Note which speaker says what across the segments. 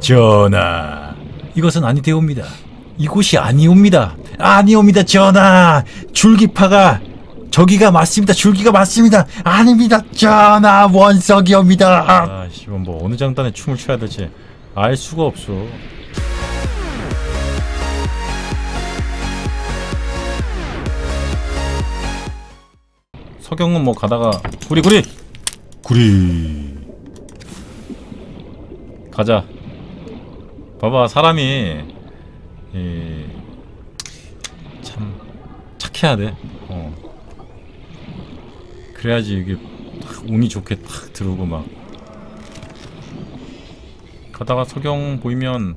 Speaker 1: 전하, 이것은 아니되옵니다. 이곳이 아니옵니다. 아니옵니다, 전하. 줄기파가 저기가 맞습니다. 줄기가 맞습니다. 아닙니다, 전하. 원석이옵니다.
Speaker 2: 아, 씨발 뭐 어느 장단에 춤을 춰야 될지 알 수가 없어. 서경은 뭐 가다가 구리 구리 구리 가자. 봐봐 사람이 이, 참 착해야 돼. 어. 그래야지 이게 딱 운이 좋게 딱 들어오고 막 가다가 석영 보이면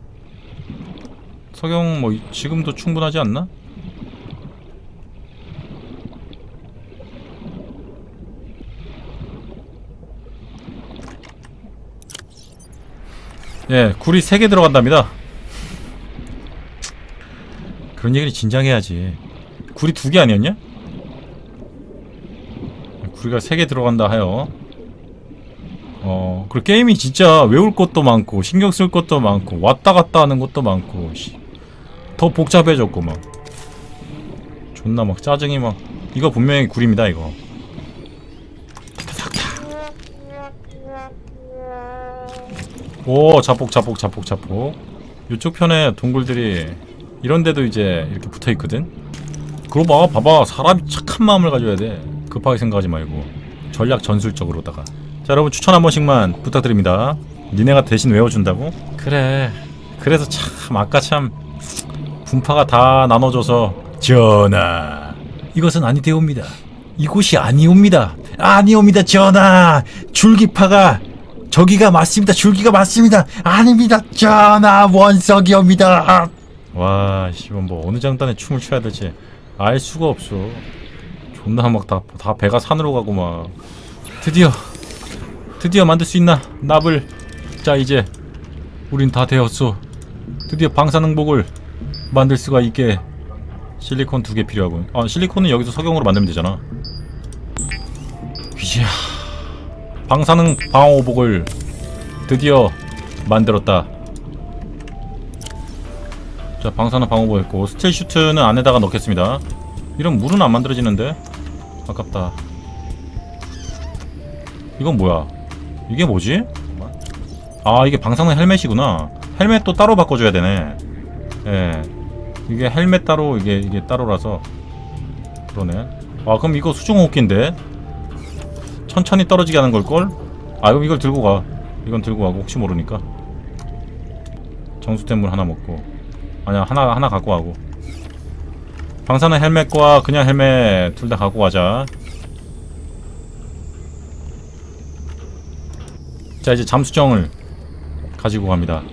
Speaker 2: 석영 뭐 이- 지금도 충분하지 않나? 예, 굴이 3개 들어간답니다. 그런 얘기를 진작에 해야지. 굴이 2개 아니었냐? 굴이가 3개 들어간다 하여. 어, 그리고 게임이 진짜 외울 것도 많고, 신경 쓸 것도 많고, 왔다 갔다 하는 것도 많고, 씨. 더 복잡해졌고, 막. 존나 막 짜증이 막. 이거 분명히 굴입니다, 이거. 오, 자폭, 자폭, 자폭, 자폭. 이쪽 편에 동굴들이 이런데도 이제 이렇게 붙어 있거든? 그거 봐, 봐봐. 사람이 착한 마음을 가져야 돼. 급하게 생각하지 말고. 전략 전술적으로다가. 자, 여러분 추천 한 번씩만 부탁드립니다. 니네가 대신 외워준다고? 그래. 그래서 참, 아까 참, 분파가 다 나눠져서.
Speaker 1: 전하, 이것은 아니되옵니다. 이곳이 아니옵니다. 아니옵니다, 전하. 줄기파가 저기가 맞습니다. 줄기가 맞습니다. 아닙니다, 전하. 원석이옵니다.
Speaker 2: 와, 씨발, 뭐, 어느 장단에 춤을 춰야 될지 알 수가 없어. 존나 막 다, 다 배가 산으로 가고 막. 드디어, 드디어 만들 수 있나? 납을. 자, 이제, 우린 다 되었어. 드디어 방사능복을 만들 수가 있게. 실리콘 두 개 필요하군. 아, 실리콘은 여기서 석영으로 만들면 되잖아. 이야. 방사능 방어복을 드디어 만들었다. 자 방사능 방어복 했고 스틸 슈트는 안에다가 넣겠습니다. 이런 물은 안 만들어지는데? 아깝다. 이건 뭐야? 이게 뭐지? 아 이게 방사능 헬멧이구나. 헬멧도 따로 바꿔줘야 되네. 예. 이게 헬멧 따로 이게 이게 따로라서. 그러네. 아 그럼 이거 수중 호흡기인데 천천히 떨어지게 하는 걸걸? 아 그럼 이걸 들고 가. 이건 들고 가고 혹시 모르니까. 정수된 물 하나 먹고. 아니야 하나 하나 갖고 가고. 방사능 헬멧과 그냥 헬멧 둘 다 갖고 가자. 자 이제 잠수정을 가지고 갑니다.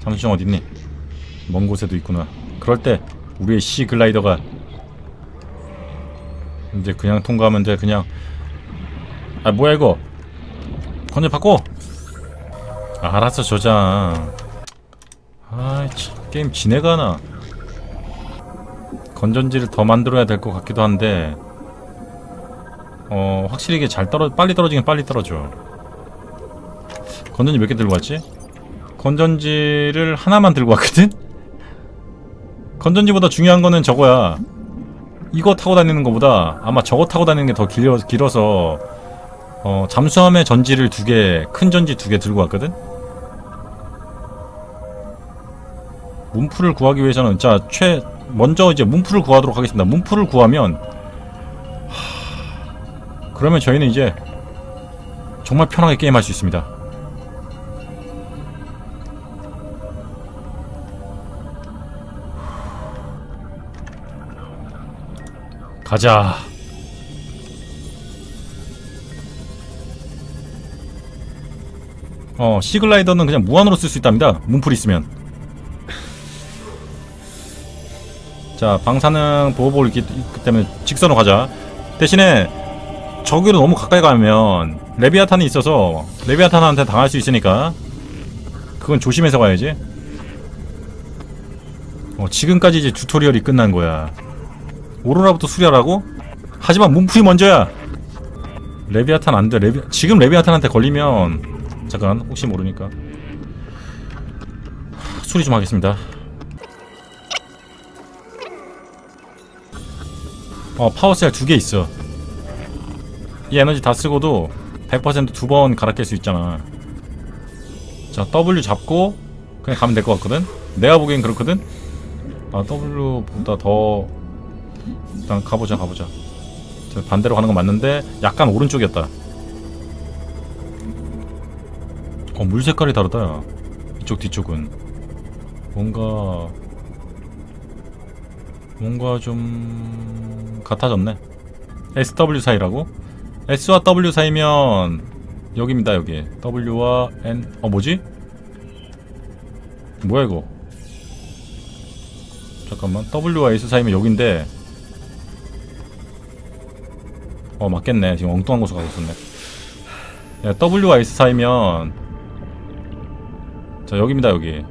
Speaker 2: 잠수정 어딨니? 먼 곳에도 있구나. 그럴 때 우리의 시 글라이더가 이제 그냥 통과하면 돼. 그냥 아 뭐야 이거? 건져 바꿔. 아, 알았어 저장. 아이 참 게임 지내가나. 건전지를 더 만들어야 될 것 같기도 한데. 어 확실히 이게 잘 떨어 빨리 떨어지긴 빨리 떨어져. 건전지 몇 개 들고 왔지? 건전지를 하나만 들고 왔거든? 건전지보다 중요한 거는 저거야. 이거 타고 다니는 것보다 아마 저거 타고 다니는 게 더 길어, 길어서 어 잠수함에 전지를 두 개 큰 전지 두 개 들고 왔거든? 문풀을 구하기 위해서는 자, 최 먼저 이제 문풀을 구하도록 하겠습니다. 문풀을 구하면 하... 그러면 저희는 이제 정말 편하게 게임할 수 있습니다. 가자. 어, 시글라이더는 그냥 무한으로 쓸 수 있답니다. 문풀 있으면. 자 방사능 보호복을 있기, 있기 때문에 직선으로 가자 대신에 저기로 너무 가까이 가면 레비아탄이 있어서 레비아탄한테 당할 수 있으니까 그건 조심해서 가야지 어, 지금까지 이제 튜토리얼이 끝난 거야 오로라부터 수리하라고? 하지만 문풀이 먼저야 레비아탄 안돼 레비... 지금 레비아탄한테 걸리면 잠깐 혹시 모르니까 수리 좀 하겠습니다. 어 파워셀 두 개 있어. 이 에너지 다 쓰고도 100%두 번 갈아 깰 수 있잖아. 자 W 잡고 그냥 가면 될 것 같거든. 내가 보기엔 그렇거든. 아 W보다 더 일단 가보자 가보자. 저 반대로 가는 건 맞는데 약간 오른쪽이었다. 어, 물 색깔이 다르다. 이쪽 뒤쪽은 뭔가 뭔가 좀 같아졌네. SW 사이라고? S와 W 사이면 여기입니다 여기. W와 N 어 뭐지? 뭐야 이거? 잠깐만 W와 S 사이면 여긴데 어 맞겠네 지금 엉뚱한 곳으로 가고 있었네 야, W와 S 사이면 자 여기입니다 여기.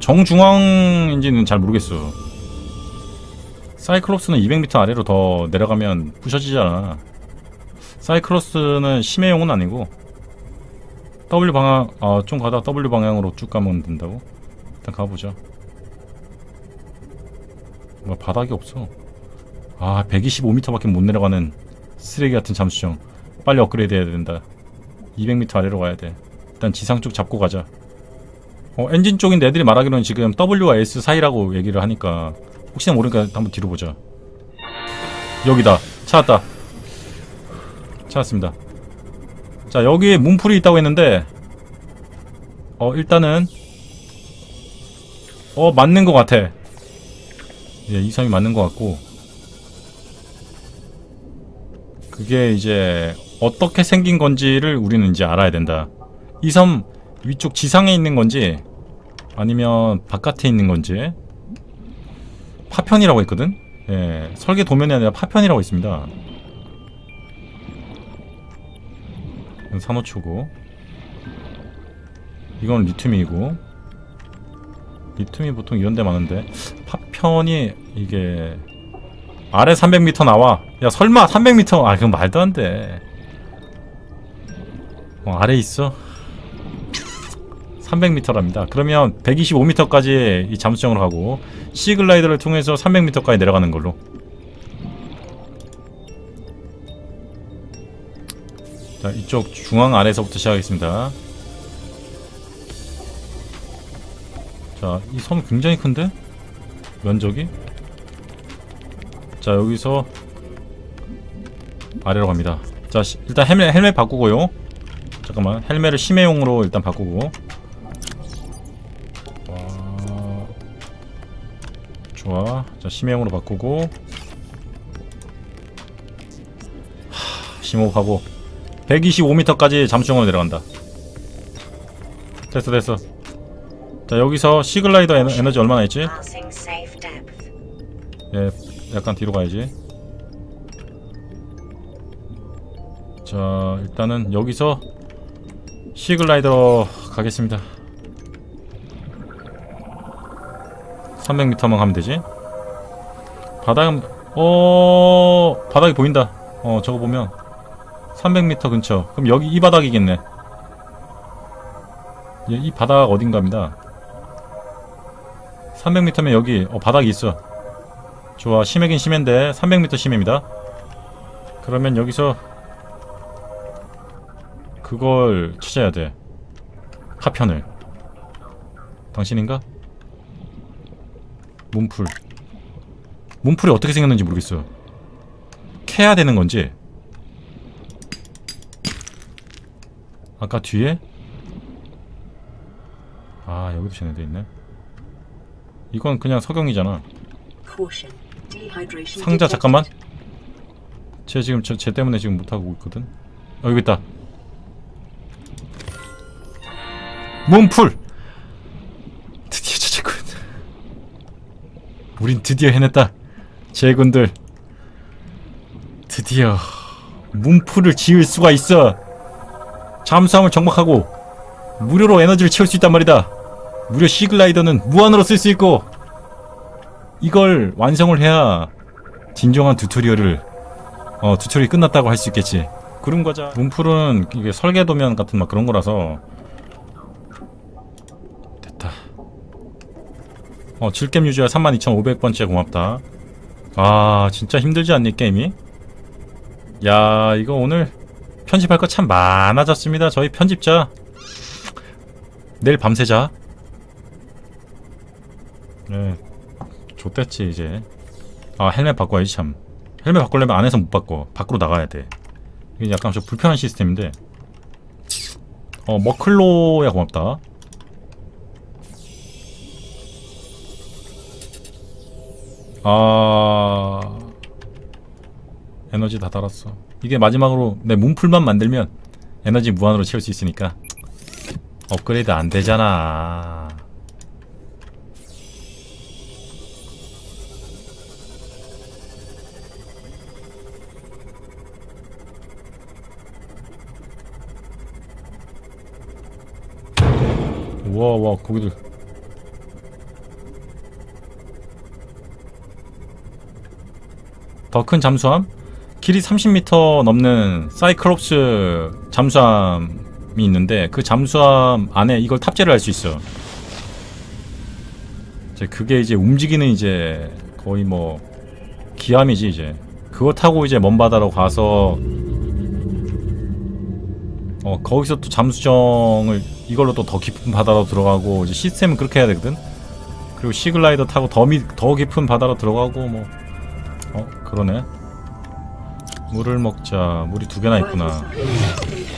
Speaker 2: 정중앙인지는 잘 모르겠어. 사이클롭스는 200m 아래로 더 내려가면 부셔지잖아. 사이클롭스는 심해용은 아니고 W 방향 아 좀 가다 W 방향으로 쭉 가면 된다고? 일단 가보자. 뭐 바닥이 없어. 아 125m밖에 못 내려가는 쓰레기 같은 잠수정. 빨리 업그레이드 해야 된다. 200m 아래로 가야 돼. 일단 지상 쪽 잡고 가자 어 엔진 쪽인데 애들이 말하기로는 지금 W와 S 사이라고 얘기를 하니까 혹시나 모르니까 한번 뒤로 보자. 여기다. 찾았다. 찾았습니다. 자 여기에 문풀이 있다고 했는데 어 일단은 어 맞는 것 같아. 예, 이 섬이 맞는 것 같고. 그게 이제 어떻게 생긴 건지를 우리는 이제 알아야 된다. 이 섬 위쪽 지상에 있는 건지 아니면 바깥에 있는 건지. 파편이라고 했거든? 예, 설계 도면이 아니라 파편이라고 있습니다. 산호초고. 이건 리튬이고. 리튬이 보통 이런 데 많은데. 파편이 이게 아래 300m 나와. 야 설마 300m 아 그건 말도 안돼. 어, 아래 있어 300m랍니다. 그러면 125m까지 이 잠수정으로 가고 시글라이더를 통해서 300m까지 내려가는 걸로. 자 이쪽 중앙 아래서부터 시작하겠습니다. 자 이 섬 굉장히 큰데? 면적이? 자 여기서 아래로 갑니다. 자 시, 일단 헬멧, 헬멧 바꾸고요. 잠깐만 헬멧을 심해용으로 일단 바꾸고 좋아 자 심해용으로 바꾸고. 하... 심호흡하고. 125m까지 잠수정으로 내려간다. 됐어 됐어. 자 여기서 시글라이더 에너, 에너지 얼마나 있지? 예 약간 뒤로 가야지. 자 일단은 여기서 시글라이더 가겠습니다. 300m만 가면 되지 바닥은 어 바닥이 보인다. 어 저거 보면. 300m 근처. 그럼 여기 이 바닥이겠네. 예, 이 바닥 어딘가입니다. 300m면 여기 어 바닥이 있어. 좋아. 심해긴 심해인데 300m 심해입니다. 그러면 여기서 그걸 찾아야 돼. 파편을. 당신인가? 문풀 문풀이 어떻게 생겼는지 모르겠어 캐야 되는 건지. 아까 뒤에? 아 여기도 쟤네들 있네. 이건 그냥 석영이잖아. 상자 잠깐만. 쟤 지금 저, 쟤 때문에 지금 못하고 있거든. 어 여기 있다. 몸풀! 드디어 찾았군 우린 드디어 해냈다 제군들 드디어 문풀을 지을 수가 있어. 잠수함을 정박하고 무료로 에너지를 채울 수 있단 말이다. 무료 시글라이더는 무한으로 쓸 수 있고. 이걸 완성을 해야 진정한 튜토리얼을 어 튜토리얼이 끝났다고 할 수 있겠지. 구름과자. 문풀은 이게 설계 도면 같은 막 그런 거라서. 됐다. 어 질겜 유저야 32,500번째 고맙다 아 진짜 힘들지 않니 게임이? 야 이거 오늘 편집할 거 참 많아졌습니다. 저희 편집자. 내일 밤새자. 네 좋댔지 이제. 아 헬멧 바꿔야지 참. 헬멧 바꾸려면 안에서 못 바꿔. 밖으로 나가야 돼. 이게 약간 좀 불편한 시스템인데. 어 머클로야 고맙다 아 에너지 다 달았어. 이게 마지막으로 내 문풀만 만들면 에너지 무한으로 채울 수 있으니까 업그레이드 안 되잖아. 우와 와 고기들 더 큰 잠수함? 길이 30m 넘는 사이클롭스 잠수함이 있는데 그 잠수함 안에 이걸 탑재를 할 수 있어. 이제 그게 이제 움직이는 이제 거의 뭐 기함이지 이제. 그거 타고 이제 먼 바다로 가서 어 거기서 또 잠수정을 이걸로 또 더 깊은 바다로 들어가고 이제 시스템은 그렇게 해야 되거든. 그리고 시글라이더 타고 더, 미, 더 깊은 바다로 들어가고 뭐어 그러네. 물을 먹자. 물이 두 개나 있구나.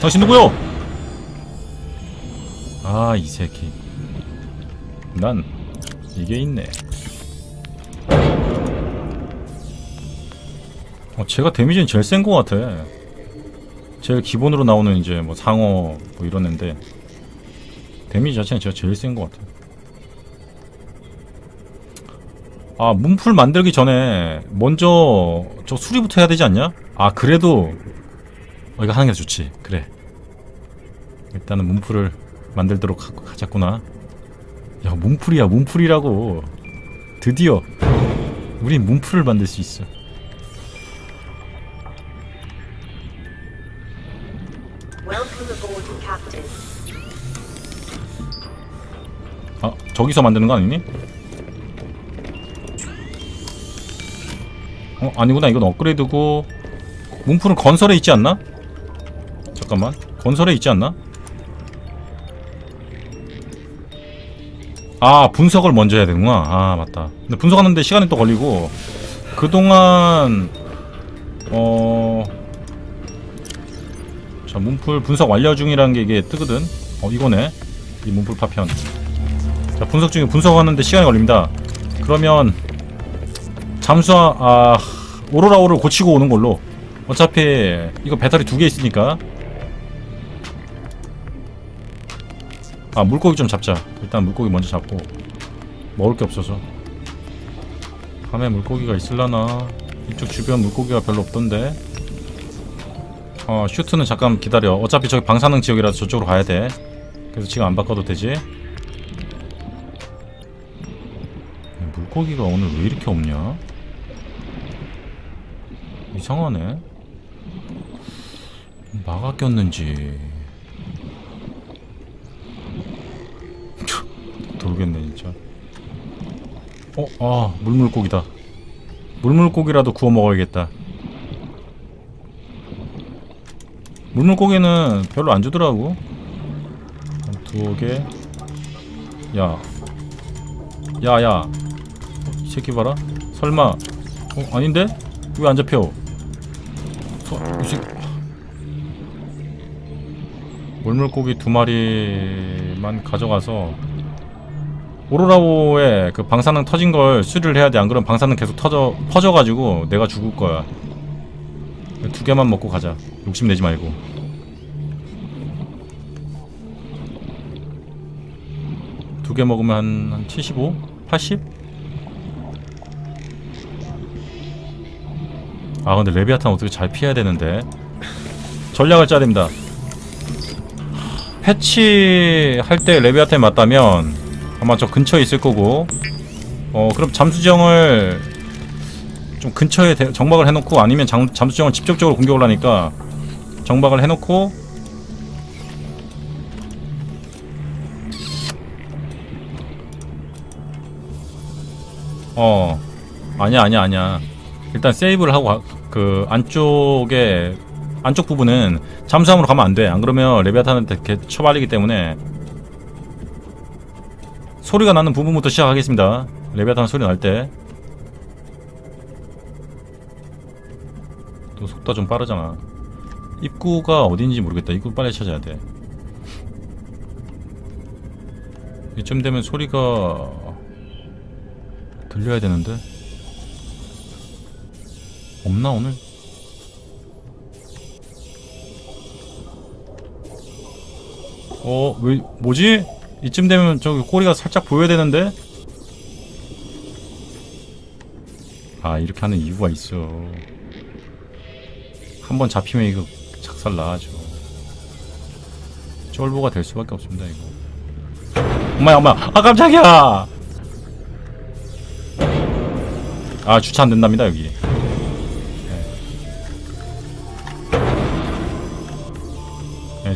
Speaker 2: 당신 누구요? 아 이 새끼. 난 이게 있네. 어 제가 데미지는 제일 센 것 같아. 제일 기본으로 나오는 이제 뭐 상어 뭐 이런 애인데 데미지 자체는 제가 제일 센 것 같아 아 문풀 만들기 전에 먼저 저 수리부터 해야 되지 않냐? 아 그래도 어, 이거 하는 게 좋지 그래 일단은 문풀을 만들도록 하, 하자꾸나 야 문풀이야 문풀이라고 드디어 우린 문풀을 만들 수 있어. 아 저기서 만드는 거 아니니? 어 아니구나. 이건 업그레이드고. 문풀은 건설에 있지 않나? 잠깐만. 건설에 있지 않나? 아 분석을 먼저 해야 되는구나. 아 맞다. 근데 분석하는데 시간이 또 걸리고. 그동안 어... 자 문풀 분석 완료 중이라는 게 이게 뜨거든. 어 이거네. 이 문풀 파편. 자 분석 중에 분석하는데 시간이 걸립니다. 그러면 잠수함 아 오로라오를 고치고 오는 걸로. 어차피 이거 배터리 두 개 있으니까. 아 물고기 좀 잡자. 일단 물고기 먼저 잡고. 먹을 게 없어서. 밤에 물고기가 있을라나? 이쪽 주변 물고기가 별로 없던데. 어 슈트는 잠깐 기다려. 어차피 저기 방사능 지역이라서 저쪽으로 가야 돼. 그래서 지금 안 바꿔도 되지? 물고기가 오늘 왜 이렇게 없냐 이상하네. 마가 꼈는지. 돌겠네 진짜. 어? 아 물물고기다. 물물고기라도 구워 먹어야겠다. 물물고기는 별로 안 주더라고. 두개. 야. 야야. 어, 이 새끼 봐라. 설마. 어 아닌데? 왜 안 잡혀 서, 이 새끼 물물고기 두 마리만 가져가서 오로라오에 그 방사능 터진 걸 수리를 해야 돼. 안 그러면 방사능 계속 터져 퍼져가지고 내가 죽을 거야. 두 개만 먹고 가자. 욕심 내지 말고. 두 개 먹으면 한, 한 75? 80? 아 근데 레비아탄 어떻게 잘 피해야 되는데? 전략을 짜야 됩니다. 패치할 때 레비아탄이 맞다면 아마 저 근처에 있을 거고. 어 그럼 잠수정을 좀 근처에 대- 정박을 해놓고 아니면 잠, 잠수정을 직접적으로 공격을 하니까 정박을 해놓고 어 아니야 아니야 아니야 일단 세이브를 하고 가- 그 안쪽에 안쪽 부분은 잠수함으로 가면 안 돼. 안 그러면 레비아탄한테 개 쳐발리기 때문에 소리가 나는 부분부터 시작하겠습니다. 레비아탄 소리 날 때 또 속도 좀 빠르잖아. 입구가 어딘지 모르겠다. 입구 빨리 찾아야 돼. 이쯤 되면 소리가 들려야 되는데 없나 오늘? 어, 왜 뭐지? 이쯤 되면 저기 꼬리가 살짝 보여야 되는데? 아, 이렇게 하는 이유가 있어. 한번 잡히면 이거 작살 나죠. 쫄보가 될 수밖에 없습니다, 이거. 엄마야, 엄마야. 아, 깜짝이야! 아, 주차 안 된답니다, 여기.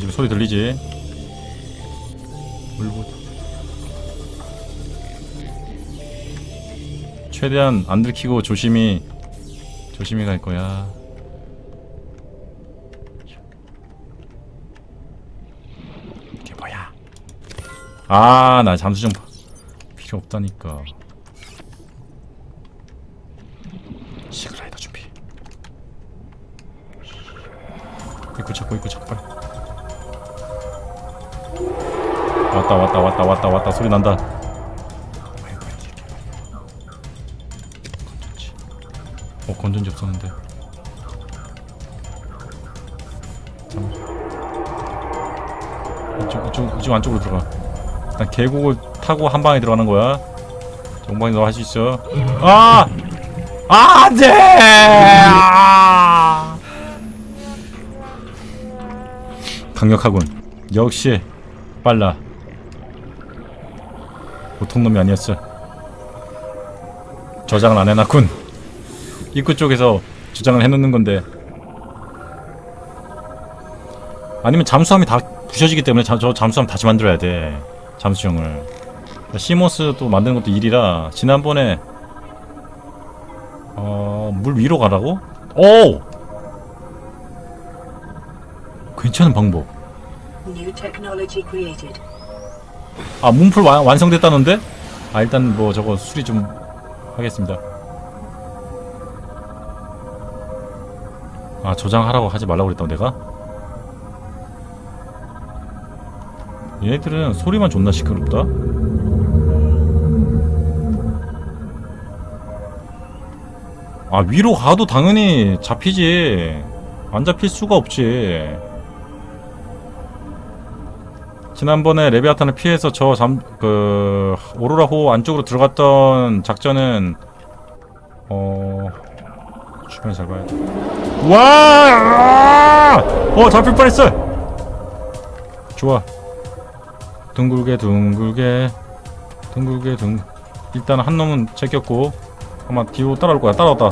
Speaker 2: 지금 소리 들리지? 물고 최대한 안 들키고 조심히 조심히 갈 거야. 이게 뭐야? 아, 나 잠수 좀 필요 없다니까. 시그라이더 준비. 입구 찾고 입구 찾고 빨리. 왔다 왔다 왔다 왔다 왔다 소리 난다. 어 건전지 없었는데. 잠. 이쪽 이쪽 이쪽 안쪽으로 들어가. 일단 계곡을 타고 한 방에 들어가는 거야. 정방이 너 할 수 있어. 아! 아, 안 돼! 아! 강력하군. 역시 빨라. 보통 놈이 아니었어. 저장을 안 해놨군. 입구 쪽에서 저장을 해놓는 건데. 아니면 잠수함이 다 부셔지기 때문에 잠, 저 잠수함 다시 만들어야 돼. 잠수정을. 시모스 또 만드는 것도 일이라 지난번에 어, 물 위로 가라고? 오! 괜찮은 방법.
Speaker 3: New technology created.
Speaker 2: 아 문풀 완, 완성됐다는데? 아 일단 뭐 저거 수리 좀 하겠습니다 아 저장하라고 하지 말라고 그랬다고 내가? 얘네들은 소리만 존나 시끄럽다 아 위로 가도 당연히 잡히지 안 잡힐 수가 없지 지난번에 레비아탄을 피해서 저 잠 그 오로라 호 안쪽으로 들어갔던 작전은 어 주변 잘 봐야 돼. 와! 어 잡힐 뻔했어. 좋아. 둥글게 둥글게 둥글게 둥. 일단 한 놈은 제꼈고 아마 뒤로 따라올 거야. 따라왔다.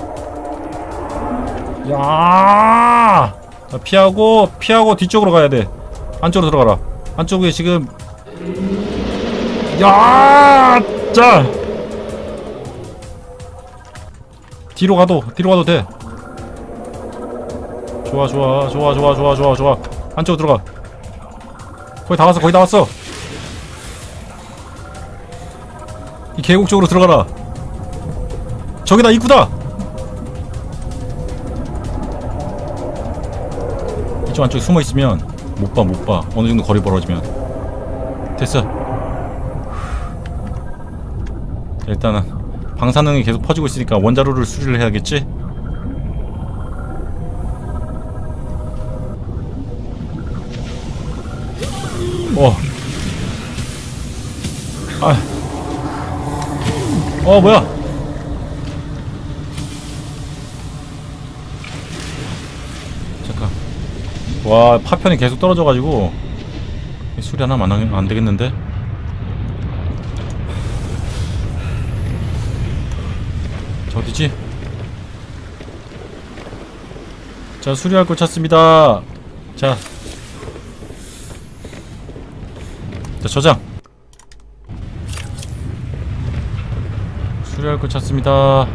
Speaker 2: 야! 자, 피하고 피하고 뒤쪽으로 가야 돼. 안쪽으로 들어가라. 안쪽에 지금 야! 자! 뒤로 가도 뒤로 가도 돼. 좋아 좋아 좋아 좋아 좋아 좋아 좋아 안쪽으로 들어가. 거의 다 왔어 거의 다 왔어. 이 계곡 쪽으로 들어가라. 저기다 입구다. 이쪽 안쪽에 숨어 있으면 못 봐, 못 봐. 어느 정도 거리 벌어지면. 됐어. 일단은 방사능이 계속 퍼지고 있으니까 원자로를 수리를 해야겠지? 어. 아. 어, 뭐야? 와 파편이 계속 떨어져가지고 이 수리 하나만 안, 안 되겠는데? 저 어디지? 자 수리할 거 찾습니다 자, 자 저장 수리할 거 찾습니다.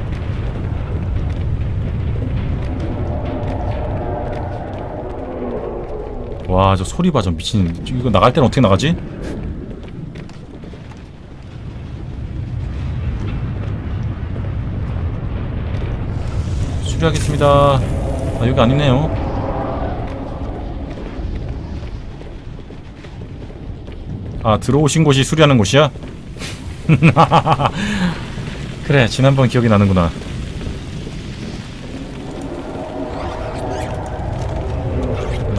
Speaker 2: 와, 저 소리 봐, 저 미친. 이거 나갈 때는 어떻게 나가지? 수리하겠습니다. 아, 여기 아니네요. 아, 들어오신 곳이 수리하는 곳이야? 그래, 지난번 기억이 나는구나.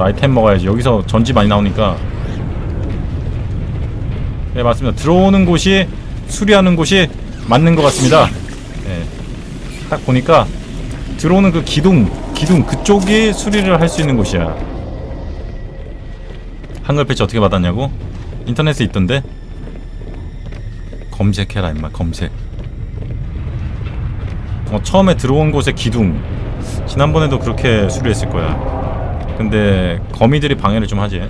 Speaker 2: 아이템 먹어야지. 여기서 전지 많이 나오니까. 네, 맞습니다. 들어오는 곳이 수리하는 곳이 맞는 것 같습니다. 네. 딱 보니까 들어오는 그 기둥, 기둥 그쪽이 수리를 할 수 있는 곳이야. 한글 패치 어떻게 받았냐고? 인터넷에 있던데? 검색해라 임마 검색. 어, 처음에 들어온 곳의 기둥. 지난번에도 그렇게 수리했을 거야. 근데 거미들이 방해를 좀 하지.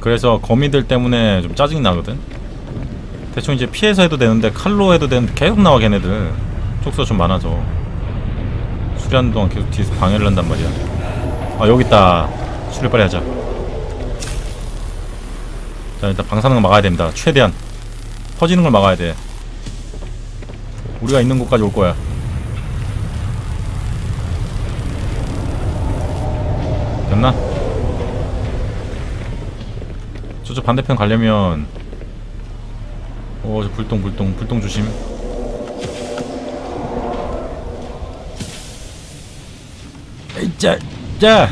Speaker 2: 그래서 거미들 때문에 좀 짜증이 나거든. 대충 이제 피해서 해도 되는데 칼로 해도 되는데 계속 나와 걔네들. 촉수가 좀 많아서. 수리하는 동안 계속 뒤에서 방해를 한단 말이야. 아 여기 있다. 수리 빨리 하자. 자 일단 방사능 을 막아야 됩니다. 최대한 퍼지는 걸 막아야 돼. 우리가 있는 곳까지 올 거야. 됐나? 저쪽 반대편 가려면 어저 불똥 불똥 불똥 조심
Speaker 1: 자, 자,